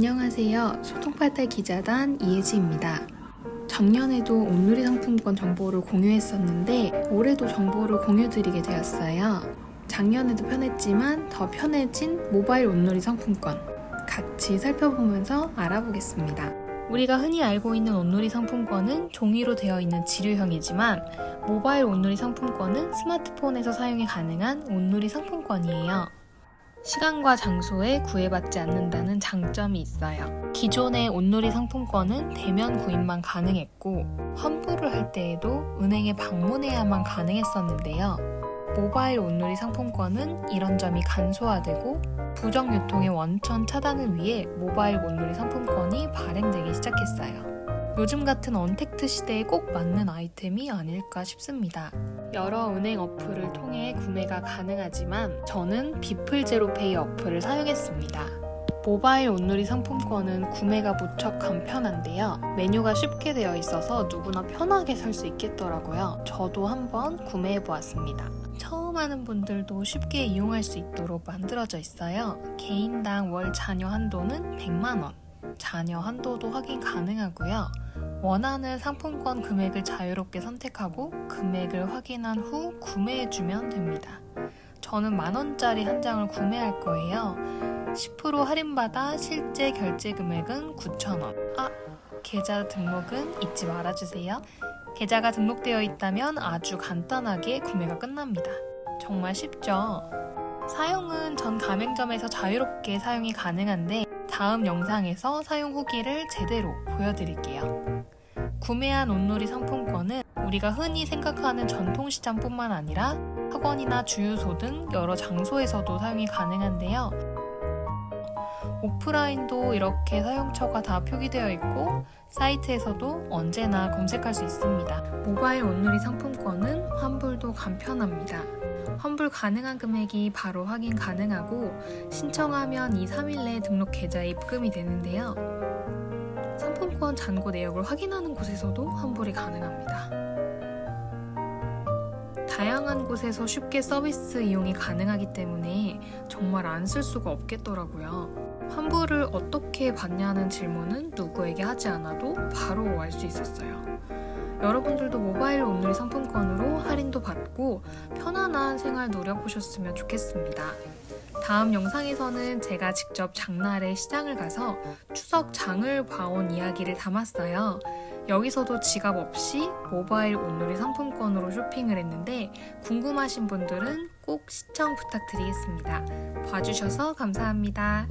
안녕하세요. 소통팔달 기자단 이혜지입니다. 작년에도 온누리 상품권 정보를 공유했었는데 올해도 정보를 공유드리게 되었어요. 작년에도 편했지만 더 편해진 모바일 온누리 상품권 같이 살펴보면서 알아보겠습니다. 우리가 흔히 알고 있는 온누리 상품권은 종이로 되어 있는 지류형이지만 모바일 온누리 상품권은 스마트폰에서 사용이 가능한 온누리 상품권이에요. 시간과 장소에 구애받지 않는다는 장점이 있어요. 기존의 온누리 상품권은 대면 구입만 가능했고 환불을 할 때에도 은행에 방문해야만 가능했었는데요. 모바일 온누리 상품권은 이런 점이 간소화되고 부정 유통의 원천 차단을 위해 모바일 온누리 상품권이 발행되기 시작했어요. 요즘 같은 언택트 시대에 꼭 맞는 아이템이 아닐까 싶습니다. 여러 은행 어플을 통해 구매가 가능하지만 저는 비플 제로페이 어플을 사용했습니다. 모바일 온누리 상품권은 구매가 무척 간편한데요. 메뉴가 쉽게 되어 있어서 누구나 편하게 살 수 있겠더라고요. 저도 한번 구매해 보았습니다. 처음 하는 분들도 쉽게 이용할 수 있도록 만들어져 있어요. 개인당 월 자녀 한도는 100만원. 자녀 한도도 확인 가능하고요. 원하는 상품권 금액을 자유롭게 선택하고 금액을 확인한 후 구매해주면 됩니다. 저는 만원짜리 한 장을 구매할 거예요. 10% 할인받아 실제 결제 금액은 9,000원. 아, 계좌 등록은 잊지 말아주세요. 계좌가 등록되어 있다면 아주 간단하게 구매가 끝납니다. 정말 쉽죠? 사용은 전 가맹점에서 자유롭게 사용이 가능한데 다음 영상에서 사용 후기를 제대로 보여드릴게요. 구매한 온누리 상품권은 우리가 흔히 생각하는 전통시장뿐만 아니라 학원이나 주유소 등 여러 장소에서도 사용이 가능한데요. 오프라인도 이렇게 사용처가 다 표기되어 있고 사이트에서도 언제나 검색할 수 있습니다. 모바일 온누리 상품권은 환불도 간편합니다. 환불 가능한 금액이 바로 확인 가능하고 신청하면 2, 3일 내에 등록 계좌에 입금이 되는데요. 상품권 잔고 내역을 확인하는 곳에서도 환불이 가능합니다. 다양한 곳에서 쉽게 서비스 이용이 가능하기 때문에 정말 안 쓸 수가 없겠더라고요. 환불을 어떻게 받냐는 질문은 누구에게 하지 않아도 바로 알 수 있었어요. 여러분들도 모바일 온누리 상품권으로 할인도 받고 편안한 생활 누려보셨으면 좋겠습니다. 다음 영상에서는 제가 직접 장날에 시장을 가서 추석 장을 봐온 이야기를 담았어요. 여기서도 지갑 없이 모바일 온누리 상품권으로 쇼핑을 했는데 궁금하신 분들은 꼭 시청 부탁드리겠습니다. 봐주셔서 감사합니다.